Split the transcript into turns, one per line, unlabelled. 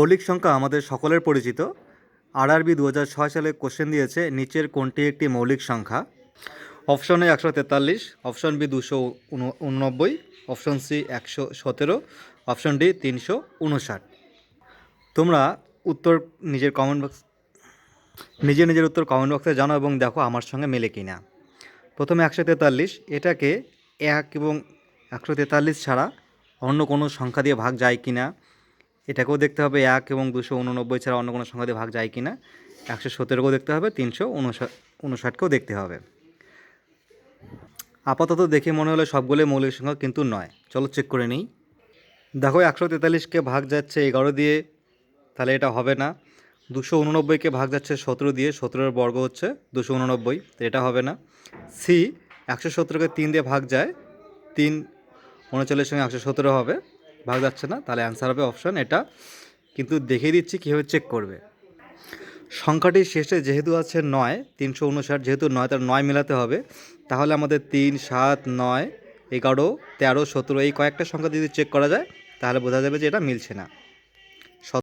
মৌলিক সংখ্যা আমাদের সকলের পরিচিত। আরআরবি দু ছয় সালে কোশ্চেন দিয়েছে, নিচের কোনটি একটি মৌলিক সংখ্যা? অপশন এ একশো তেতাল্লিশ অপশন বি দুশো উননব্বই অপশন সি একশো সতেরো অপশন ডি তিনশো উনষাট। তোমরা উত্তর নিজের কমেন্ট বক্স নিজের নিজের উত্তর কমেন্ট বক্সে জানো এবং দেখো আমার সঙ্গে মেলে কি না প্রথমে একশো তেতাল্লিশ, এটাকে এক এবং একশো তেতাল্লিশ ছাড়া অন্য কোনো সংখ্যা দিয়ে ভাগ যায় কি না এটাকেও দেখতে হবে এক এবং দুশো উননব্বই ছাড়া অন্য কোনো সংখ্যা দিয়ে ভাগ যায় কি না একশো সতেরোকেও দেখতে হবে, তিনশো উনষাট উনষাটকেও দেখতে হবে। আপাতত দেখে মনে হলো সবগুলোই মৌলিক সংখ্যা কিন্তু নয়। চলো চেক করে নিই। দেখো একশো তেতাল্লিশকে ভাগ যাচ্ছে এগারো দিয়ে, তাহলে এটা হবে না। দুশো উননব্বইকে ভাগ যাচ্ছে সতেরো দিয়ে, সতেরোর বর্গ হচ্ছে দুশো উননব্বই এটা হবে না। সি একশো সতেরোকে তিন দিয়ে ভাগ যায়, তিন উনচল্লিশ সঙ্গে একশো সতেরো হবে। ভাগ যাচ্ছে না, তাহলে অ্যান্সার হবে অপশান এটা। কিন্তু দেখিয়ে দিচ্ছি কীভাবে চেক করবে। সংখ্যাটির শেষে যেহেতু আছে নয়, তিনশো উনষাট, যেহেতু নয় তার নয় মেলাতে হবে। তাহলে আমাদের তিন, সাত, নয়, এগারো, তেরো, সতেরো, এই কয়েকটা সংখ্যা যদি চেক করা যায়, তাহলে বোঝা যাবে যে এটা মিলছে না।